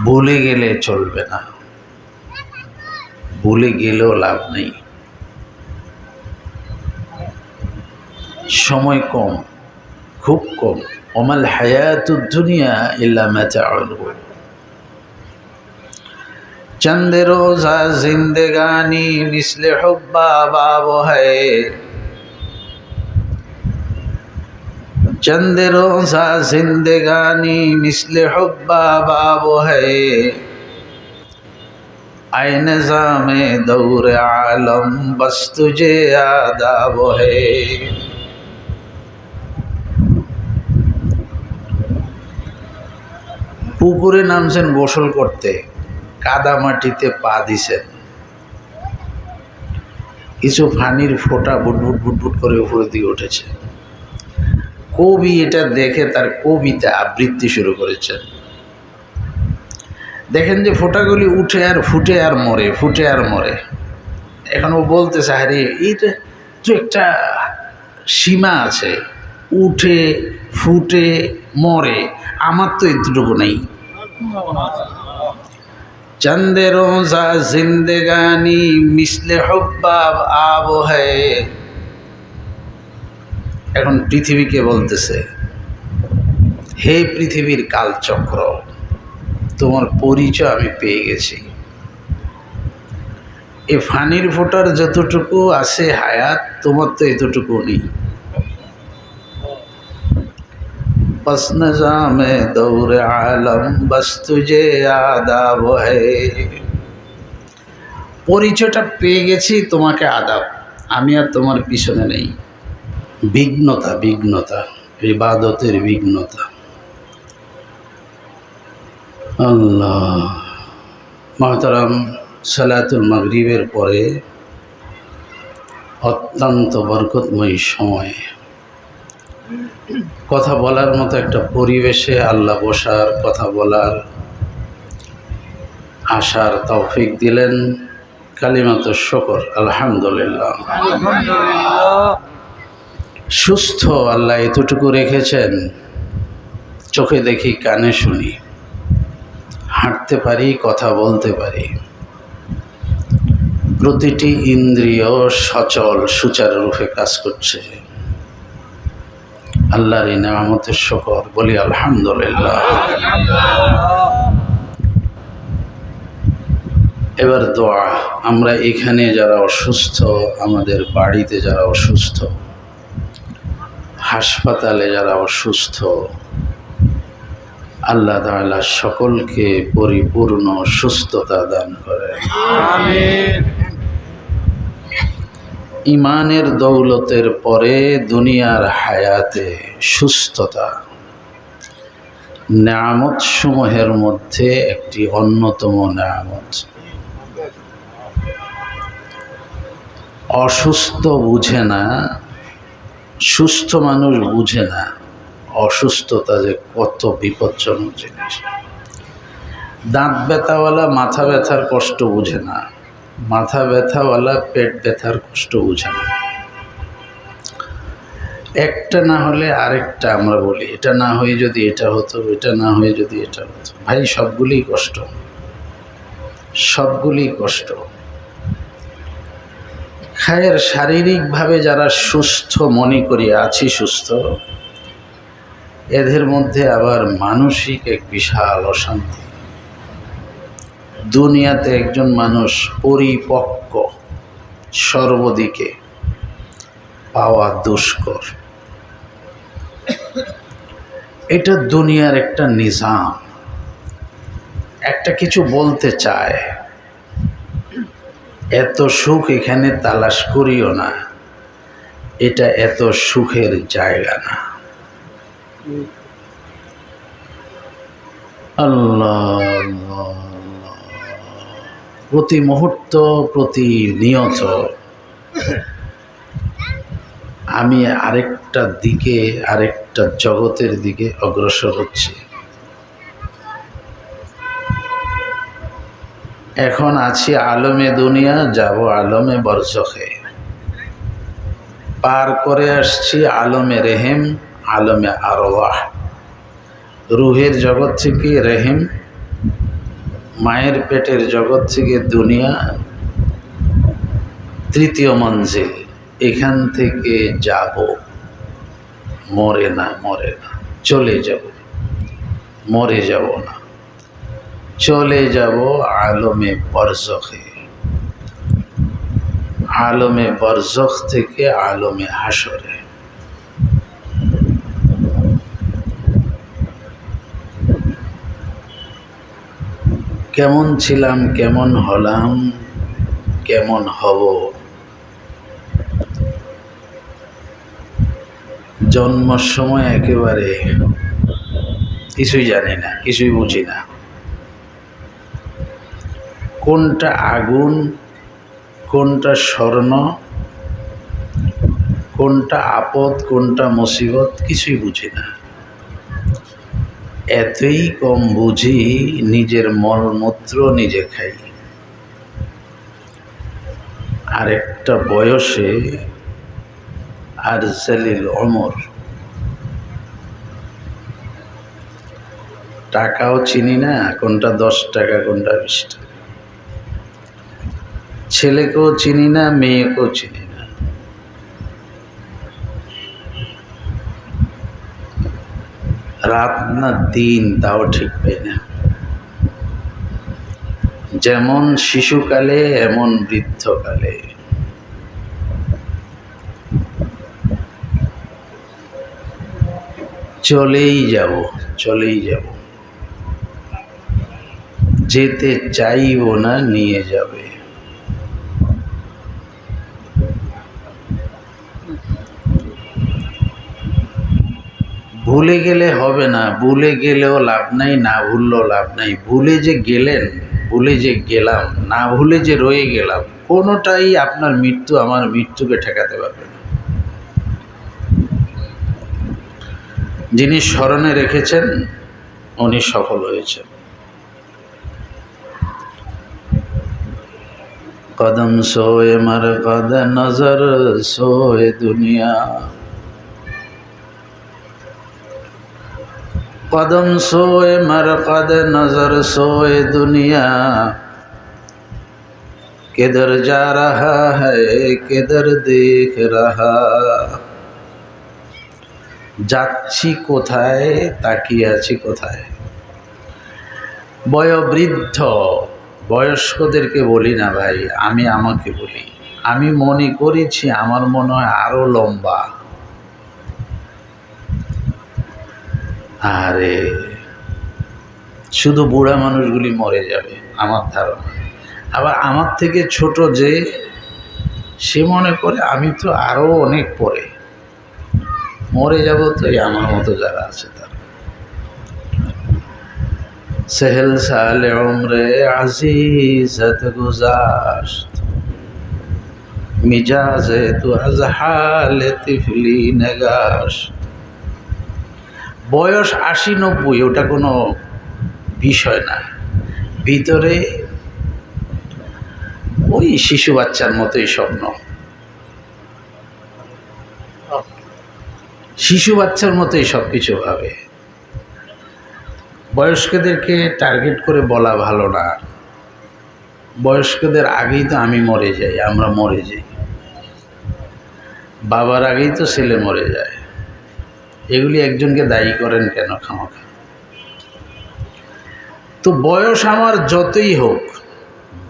ভুলে গেলে চলবে না। ভুলে গেলেও লাভ নেই। সময় কম, খুব কম। অমাল হায়াতুদ্দুনিয়া ইল্লা ম্যাচা চন্দ রোজা জিন্দেগানি, মিসলে হব্বা বাবো হয়। চন্দের সা জিন্দেগানি মিসলে হব্বা বাবু হে আইন জামে দৌড়ে আলম বস্তু যে আদাব হে। পুকুরে নামছেন গোসল করতে, কাদা মাটিতে পা দিছেন। কিছু ফানির ফোটা বুটবুট বুটবুট করে উপরে দিয়ে উঠেছে। কবি এটা দেখে তার কবিতা আবৃত্তি শুরু করেছেন। দেখেন যে ফোটাগুলি উঠে আর ফুটে আর মরে, ফুটে আর মরে। এখন ও বলতে হারি এইটা তো একটা সীমা আছে, উঠে, ফুটে, মরে, আমার তো এতটুকু নেই। চন্দের জিন্দেগানি, মিশলে হব্বাব আবহায় এখন পৃথিবীকে বলতেছে, হে পৃথিবীর কালচক্র, তোমার পরিচয় আমি পেয়ে গেছি। এ ফানির ফোটার যতটুকু আছে হায়াত, তোমার তো এতটুকু নেই। بس نظام دور عالم بس আদাব পরিচয়টা পেয়ে গেছি, তোমাকে আদাব। আমি আর তোমার পিছনে নেই। বিঘ্নতা বিঘ্নতা, ইবাদতের বিঘ্নতা। আল্লাহ। মহতারাম, সালাতুল মাগরিবের পরে অত্যন্ত বরকতময়ী সময়ে। কথা বলার মতো একটা পরিবেশে আল্লাহ বসার, কথা বলার আশার তৌফিক দিলেন। কালিমাত শকর আলহামদুলিল্লাহ। সুস্থ আল্লাহ এতটুকু রেখেছেন, চোখে দেখি, কানে শুনি। হাঁটতে পারি, কথা বলতে পারি। প্রতিটি ইন্দ্রিয় সচল, সুচারুরূপে কাজ করছে। আল্লাহর এই নামতের শকর, বলি আলহামদুলিল্লাহ। এবার দোয়া, আমরা এখানে যারা অসুস্থ, আমাদের বাড়িতে যারা অসুস্থ হাসপাতালে যারা অসুস্থ, আল্লাহ তাআলা সকলকে পরিপূর্ণ সুস্থতা দান করে ইমানের দৌলতের পরে দুনিয়ার হায়াতে সুস্থতা। নামত সমূহের মধ্যে একটি অন্যতম নামত অসুস্থ বুঝে না সুস্থ মানুষ বুঝে না অসুস্থতা যে কত বিপজ্জনক জিনিস। দাঁত ব্যথাওয়ালা, মাথা ব্যথার কষ্ট বুঝে না। মাথা ব্যথাওয়ালা, পেট ব্যথার কষ্ট বুঝে না। একটা না হলে আরেকটা আমরা বলি, এটা না হয়ে যদি এটা হতো, এটা না হয়ে যদি এটা হতো। ভাই সবগুলি কষ্ট। সবগুলি কষ্ট। খায়ের শারীরিকভাবে যারা সুস্থ মনে করি, আছি সুস্থ, এদের মধ্যে আবার মানসিক এক বিশাল অশান্তি। দুনিয়াতে একজন মানুষ পরিপক্ক, সর্বদিকে পাওয়া দুষ্কর। এটা দুনিয়ার একটা নিজাম। একটা কিছু বলতে চায় এত সুখ এখানে তালাশ করিও না। এটা এত সুখের জায়গা না। প্রতি মুহূর্ত, প্রতি নিয়ত। আমি আরেকটা দিকে, আরেকটা জগতের দিকে অগ্রসর হচ্ছি। এখন আছি আলমে দুনিয়া, যাব আলমে বরজখে। পার করে আসছি আলমে রেহেম, আলমে আরওয়াহ। রুহের জগৎ থেকে রেহেম, মায়ের পেটের জগৎ থেকে দুনিয়া, তৃতীয় মঞ্জিল, এখান থেকে যাব। মরে না মরে না, চলে যাব। মরে যাব না। চলে যাব আলমে বরজখে। আলমে বরজখ থেকে আলমে হাসরে কেমন ছিলাম, কেমন হলাম, কেমন হব? জন্মর সময় একেবারে কিছুই জানি না, কিছুই বুঝি না। কোনটা আগুন, কোনটা স্বর্ণ, কোনটা আপদ, কোনটা মুসিবত, কিছুই বুঝি না। এতই কম বুঝি নিজের মলমূত্র নিজে খাই। আর একটা বয়সে আর জালিল অমর টাকাও চিনি না, কোনটা দশ টাকা, কোনটা বিশ টাকা। ছেলেকেও চিনি না, মেয়েকেও চিনি না। রাত না দিন তাও ঠিক পাই না। যেমন শিশুকালে, এমন বৃদ্ধকালে। চলেই যাব চলেই যাব। যেতে চাইব না, নিয়ে যাবে। ভুলে গেলে হবে না, ভুলে গেলেও লাভ নাই, না ভুললেও লাভ নাই। ভুলে যে গেলেন, ভুলে যে গেলাম, না ভুলে যে রয়ে গেলাম, কোনোটাই আপনার মৃত্যু আমার মৃত্যুকে ঠেকাতে পারবে না। যিনি স্মরণে রেখেছেন, উনি সফল হয়েছেন। কদম সোয়ে মার কদ নজর সোয়ে দুনিয়া। कदम सोए मरकद नजर सोए दुनिया किधर जा रहा है किधर देख रहा যাচ্ছি কোথায় তাকিয়ে আছি কোথায় বয়োবৃদ্ধ বয়স্কদেরকে বলি না ভাই আমি আমাকে বলি আমি মনে করেছি আমার মনে হয় আরও লম্বা আরে, শুধু বুড়া মানুষগুলি মরে যাবে, আমার ধারণা। আবার আমার থেকে ছোট যে, সে মনে করে আমি তো আরও অনেক পরে। মরে যাব তো এই আমার মতো যারা আছে তারা। সেহেল সালে উমরে আজিজত গুজাশত, মিজাজে তু আজ হালে তিফলি নগাশত বয়স আশি নব্বই, ওটা কোনো বিষয় না। ভিতরে ওই শিশু বাচ্চার মতোই স্বপ্ন। শিশু বাচ্চার মতোই সব কিছু ভাবে। বয়স্কদেরকে টার্গেট করে বলা ভালো না। বয়স্কদের আগেই তো আমি মরে যাই, আমরা মরে যাই। বাবার আগেই তো ছেলে মরে যায়। এগুলি একজনকে দায়ী করেন কেন খামাখা? তো বয়স আমার যতই হোক,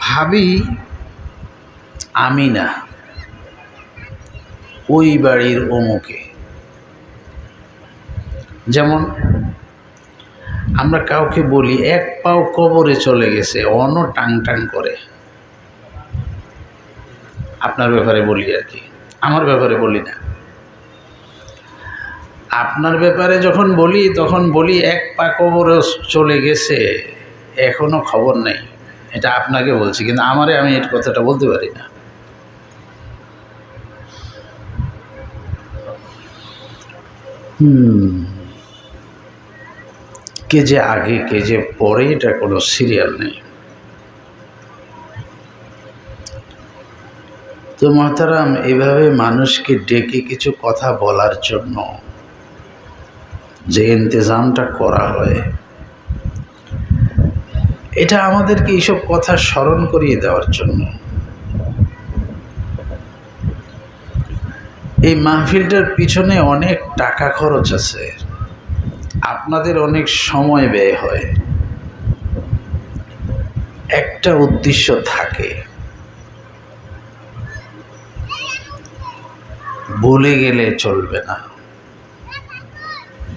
ভাবি আমি না, ওই বাড়ির অমুকে। যেমন আমরা কাউকে বলি, এক পাও কবরে চলে গেছে, অন টাং টাং করে। আপনার ব্যাপারে বলি আর কি, আমার ব্যাপারে বলি না। আপনার ব্যাপারে যখন বলি, তখন বলি, এক পা কবরে চলে গেছে, এখনও খবর নেই। এটা আপনাকে বলছি, কিন্তু আমারে আমি এর কথাটা বলতে পারি না। কে যে আগে, কে যে পরে, এটা কোনো সিরিয়াল নেই। তো মহতারাম, এভাবে মানুষকে ডেকে কিছু কথা বলার জন্য যে ইন্তজামটা করা হয়। এটা আমাদেরকে এইসব কথা স্মরণ করিয়ে দেওয়ার জন্য। এই মাহফিলটার পিছনে অনেক টাকা খরচ আছে। আপনাদের অনেক সময় ব্যয় হয়। একটা উদ্দেশ্য থাকে। বলে গেলে চলবে না।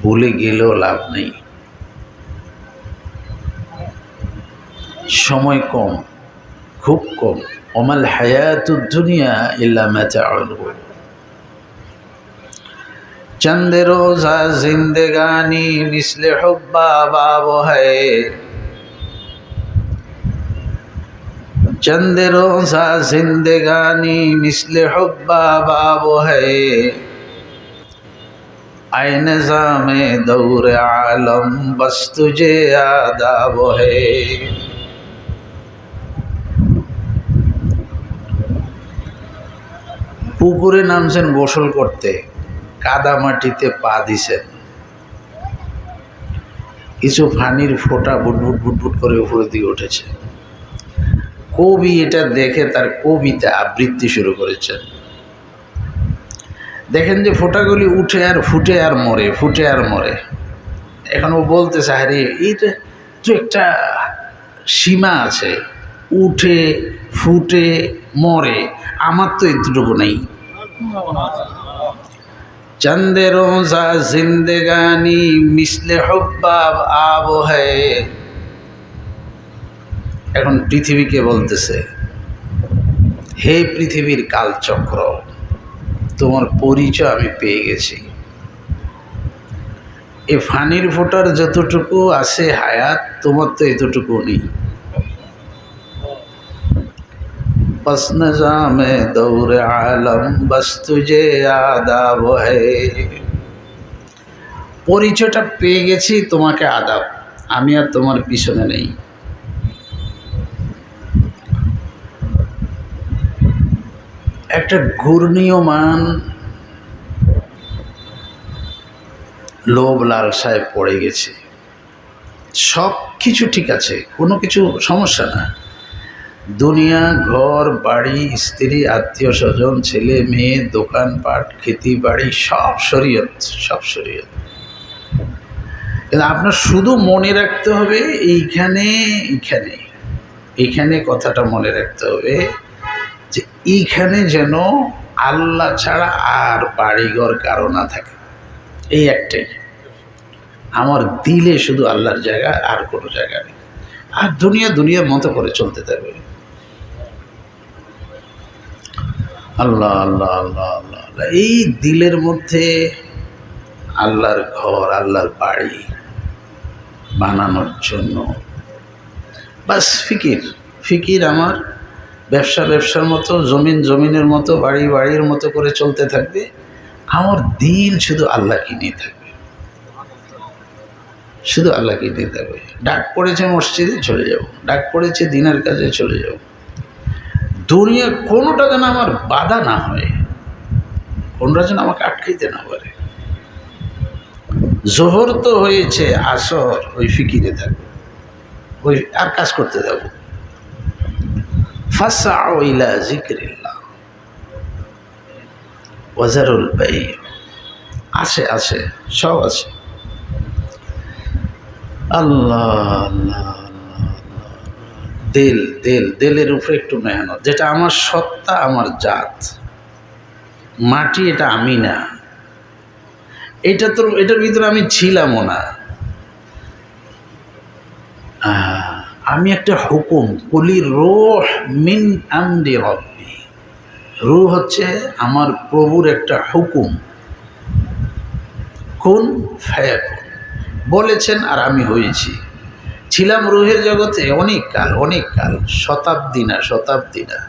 ভুলে গেলেও লাভ নেই। সময় কম, খুব কম। অমাল হায়াতুদ্দুনিয়া ইল্লা ম্যাচা যা রোজা, জিন্দগানি, মিসলে হব্বা, বাব চন্দ রোজা, জিন্দেগানি, মিসলে হব্বা, বাব হে আয় জামে দৌড়ে আলম বস্তু যে আদাব হে। পুকুরে নামছেন গোসল করতে, কাদা মাটিতে পা দিছেন। কিছু ফানির ফোঁটা বুটবুট বুটবুট করে উপরে দিয়ে উঠেছে। কবি এটা দেখে তার কবিতা আবৃত্তি শুরু করেছেন। দেখেন যে ফোটাগুলি উঠে আর ফুটে আর মরে, ফুটে আর মরে। এখন ও বলতেছে চাহারি এই তো একটা সীমা আছে, উঠে, ফুটে, মরে, আমার তো এতটুকু নেই। চন্দের রোজা জিন্দেগানি মিশলে হব্বাব আব এখন পৃথিবীকে বলতেছে, হে পৃথিবীর কালচক্র তোমার পরিচয় আমি পেয়ে গেছি। এ ফানির ফোটার যতটুকু আছে হায়াত, তোমার তো এতটুকু নেই। بس نظام দৌড়ে عالم بس تجھے আদাব হে। পরিচয়টা পেয়ে গেছি তোমাকে আদাব, আমি আর তোমার পিছনে নেই। একটা ঘূর্ণীয়মান লোভ লালসায় পড়ে গেছে। সব কিছু ঠিক আছে, কোনো কিছু সমস্যা না। দুনিয়া, ঘর, বাড়ি, স্ত্রী, আত্মীয় স্বজন, ছেলে, মেয়ে দোকানপাট খেতি বাড়ি, সব শরীয়ত সব শরীয়ত কিন্তু আপনার শুধু মনে রাখতে হবে, এইখানে এইখানে এইখানে কথাটা মনে রাখতে হবে। এইখানে যেন আল্লাহ ছাড়া আর বাড়িঘর কারও না থাকে। এই একটাই। আমার দিলে শুধু আল্লাহর জায়গা, আর কোনো জায়গা নেই। আর দুনিয়া দুনিয়ার মতো করে চলতে থাকবে। আল্লাহ আল্লাহ আল্লাহ আল্লাহ আল্লাহ। এই দিলের মধ্যে আল্লাহর ঘর, আল্লাহর বাড়ি বানানোর জন্য। বাস ফিকির ফিকির আমার ব্যবসা ব্যবসার মতো, জমিন জমিনের মতো, বাড়ি বাড়ির মতো করে চলতে থাকবে। আমার দিল শুধু আল্লাহকে নিয়ে থাকবে? শুধু আল্লাহকে নিয়ে থাকবে? ডাক পড়েছে মসজিদে চলে যাব। ডাক পড়েছে দিনের কাজে চলে যাব। দুনিয়া কোনোটা যেন আমার বাধা না হয়। কোনটা যেন আমাকে আটকাইতে না পারে। জোহর তো হয়েছে, আসর ওই ফিকিরে থাকব। ওই আর কাজ করতে যাব ওয়াজারুল বাই। আছে আছে সব আছে আল্লাহ আল্লাহ আল্লাহ। দিল দিল দিলের উপরে একটু মেহনত। যেটা আমার সত্তা আমার জাত। মাটি এটা আমি না। এটা তো এটার ভিতরে আমি ছিলামও না। আহ, আমি একটা হুকুম, কলি রোহ মিন আমদি রব্বি। রুহ হচ্ছে আমার প্রভুর একটা হুকুম। কোন বলেছেন আর আমি হয়েছি। ছিলাম রুহের জগতে অনেক কাল অনেক কাল, শতাব্দী না শতাব্দী না।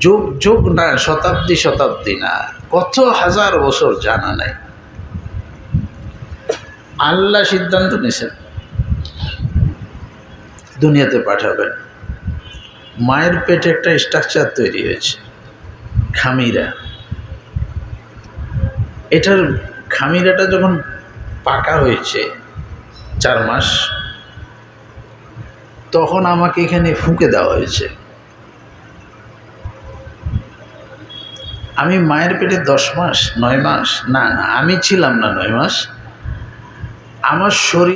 যুগ যুগ না, শতাব্দী শতাব্দী না। কত হাজার বছর জানা নাই। আল্লাহ সিদ্ধান্ত নিয়েছেন। দুনিয়াতে পাঠাবেন। মায়ের পেটে একটা স্ট্রাকচার তৈরি হয়েছে, খামিরা। এটার খামিরাটা যখন পাকা হয়েছে চার মাস, তখন আমাকে এখানে ফুঁকে দেওয়া হয়েছে। আমি মায়ের পেটে দশ মাস, নয় মাস, না না, আমি ছিলাম না নয় মাস। আমার শরীর